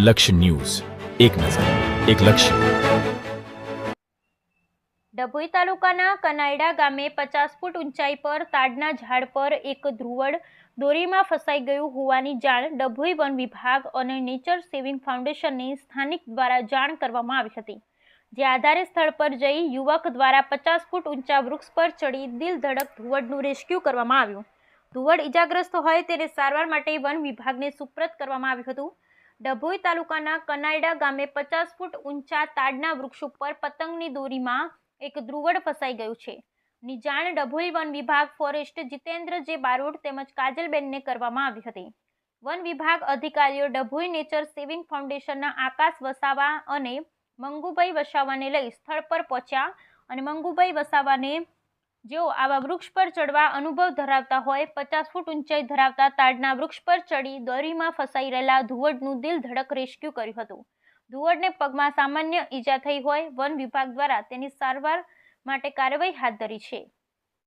લક્ષ્ય ન્યૂઝ. એક નજર, એક લક્ષ્ય. ડભોઈ તાલુકાના કનાયડા ગામે પચાસ ફૂટ ઊંચાઈ પર તાડના ઝાડ પર એક ધ્રુવડ દોરીમાં ફસાઈ ગયું હોવાની જાણ ડભોઈ વન વિભાગ અને નેચર સેવિંગ ફાઉન્ડેશનની સ્થાનિક દ્વારા જાણ કરવામાં આવી હતી. જે આધારે સ્થળ પર જઈ યુવક દ્વારા પચાસ ફૂટ ઊંચા વૃક્ષ પર ચડી દિલ ધડક ધુવડનું રેસ્ક્યુ કરવામાં આવ્યું. ધુવડ ઇજાગ્રસ્ત હોય તેને સારવાર માટે વન વિભાગને સુપ્રત કરવામાં આવ્યું હતું. ડભોઈ તાલુકાના કનાયડા ગામે પચાસ ફૂટ ઊંચા તાડના વૃક્ષ ઉપર પતંગની દોરીમાં એક ધ્રુવડ ફસાઈ ગયું છે. ની જાણ ડભોઈ વન વિભાગ ફોરેસ્ટ જીતેન્દ્ર જે બારોડ તેમજ કાજલબેનને કરવામાં આવી હતી. વન વિભાગ અધિકારીઓ ડભોઈ નેચર સેવિંગ ફાઉન્ડેશનના આકાશ વસાવા અને મંગુભાઈ વસાવાને લઈ સ્થળ પર પહોંચ્યા અને મંગુભાઈ વસાવાને જેઓ આવા વૃક્ષ પર ચડવા અનુભવ ધરાવતા હોય, પચાસ ફૂટ ઊંચાઈ ધરાવતા તાડના વૃક્ષ પર ચડી દોરીમાં ફસાઈ રહેલા ધુવડનું દિલ ધડક રેસ્ક્યુ કર્યું હતું. ધુવડને પગમાં સામાન્ય ઈજા થઈ હોય, વન વિભાગ દ્વારા તેની સારવાર માટે કાર્યવાહી હાથ ધરી છે.